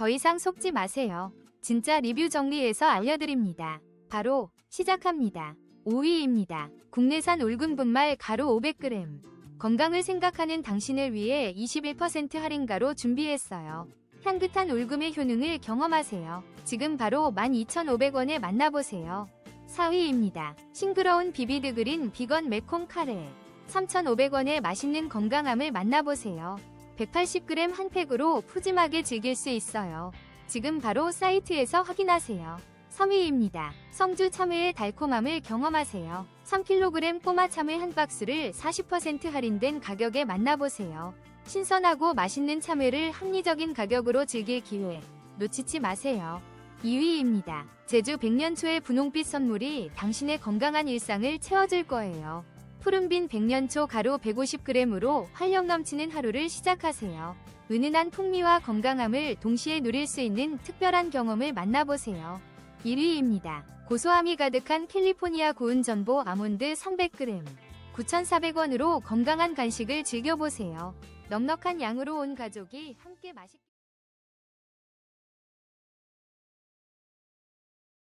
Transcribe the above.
더 이상 속지 마세요. 진짜 리뷰 정리해서 알려드립니다. 바로 시작합니다. 5위입니다. 국내산 올군 분말 가루 500g. 건강을 생각하는 당신을 위해 21% 할인가로 준비했어요. 향긋한 올금의 효능을 경험하세요. 지금 바로 12,500원에 만나보세요. 4위입니다. 싱그러운 비비드 그린 비건 매콤 카레. 3,500원에 맛있는 건강함을 만나보세요. 180g 한 팩으로 푸짐하게 즐길 수 있어요. 지금 바로 사이트에서 확인하세요. 3위입니다. 성주 참외의 달콤함을 경험하세요. 3kg 꼬마 참외 한 박스를 40% 할인된 가격에 만나보세요. 신선하고 맛있는 참외를 합리적인 가격으로 즐길 기회 놓치지 마세요. 2위입니다. 제주 백년초의 분홍빛 선물이 당신의 건강한 일상을 채워줄 거예요. 푸른빈 백년초 가루 150g으로 활력 넘치는 하루를 시작하세요. 은은한 풍미와 건강함을 동시에 누릴 수 있는 특별한 경험을 만나보세요. 1위입니다. 고소함이 가득한 캘리포니아 구운 전보 아몬드 300g. 9,400원으로 건강한 간식을 즐겨보세요. 넉넉한 양으로 온 가족이 함께 맛있게